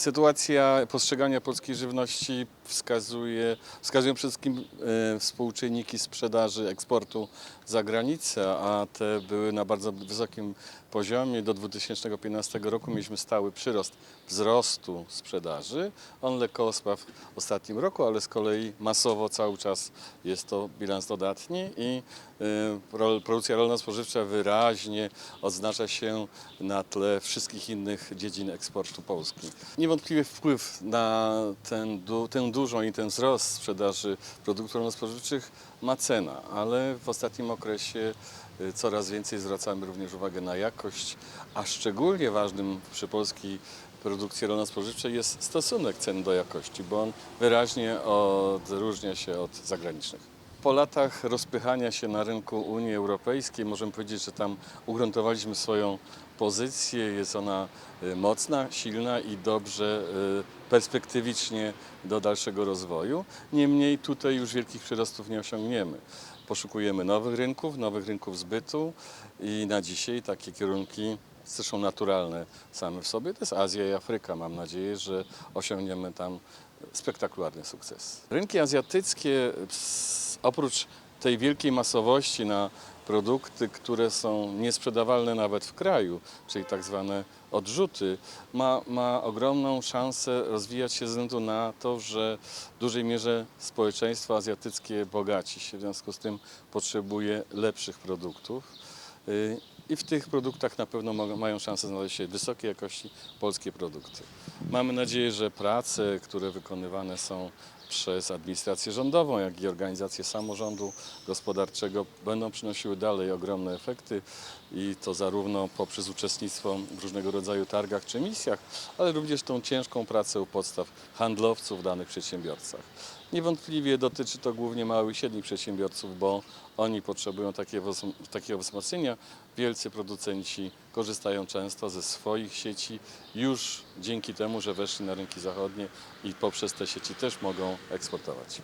Sytuacja postrzegania polskiej żywności wskazuje, wskazują przede wszystkim e, współczynniki sprzedaży, eksportu za granicę, a te były na bardzo wysokim poziomie. Do 2015 roku mieliśmy stały przyrost wzrostu sprzedaży. On lekko osłabł w ostatnim roku, ale z kolei masowo cały czas jest to bilans dodatni i e, produkcja rolno-spożywcza wyraźnie odznacza się na tle wszystkich innych dziedzin eksportu Polski. Niewątpliwie wpływ na ten, tę dużą i ten wzrost sprzedaży produktów rolno-spożywczych ma cena, ale w ostatnim okresie y, coraz więcej zwracamy również uwagę na jakość, a szczególnie ważnym przy polskiej produkcji rolno-spożywczej jest stosunek cen do jakości, bo on wyraźnie odróżnia się od zagranicznych. Po latach rozpychania się na rynku Unii Europejskiej możemy powiedzieć, że tam ugruntowaliśmy swoją pozycję. Jest ona y, mocna, silna i dobrze y, perspektywicznie do dalszego rozwoju. Niemniej tutaj już wielkich przyrostów nie osiągniemy. Poszukujemy nowych rynków, nowych rynków zbytu i na dzisiaj takie kierunki zresztą naturalne same w sobie to jest Azja i Afryka. Mam nadzieję, że osiągniemy tam spektakularny sukces. Rynki azjatyckie oprócz tej wielkiej masowości na produkty, które są niesprzedawalne nawet w kraju, czyli tak zwane odrzuty, ma, ma ogromną szansę rozwijać się ze względu na to, że w dużej mierze społeczeństwo azjatyckie bogaci się, w związku z tym potrzebuje lepszych produktów. I w tych produktach na pewno mają szansę znaleźć się wysokiej jakości polskie produkty. Mamy nadzieję, że prace, które wykonywane są przez administrację rządową, jak i organizacje samorządu gospodarczego będą przynosiły dalej ogromne efekty i to zarówno poprzez uczestnictwo w różnego rodzaju targach czy misjach, ale również tą ciężką pracę u podstaw handlowców w danych przedsiębiorcach. Niewątpliwie dotyczy to głównie małych i średnich przedsiębiorców, bo oni potrzebują takiego, wzm- takiego wzmocnienia. Wielcy producenci korzystają często ze swoich sieci już dzięki temu, że weszli na rynki zachodnie i poprzez te sieci też mogą eksportować.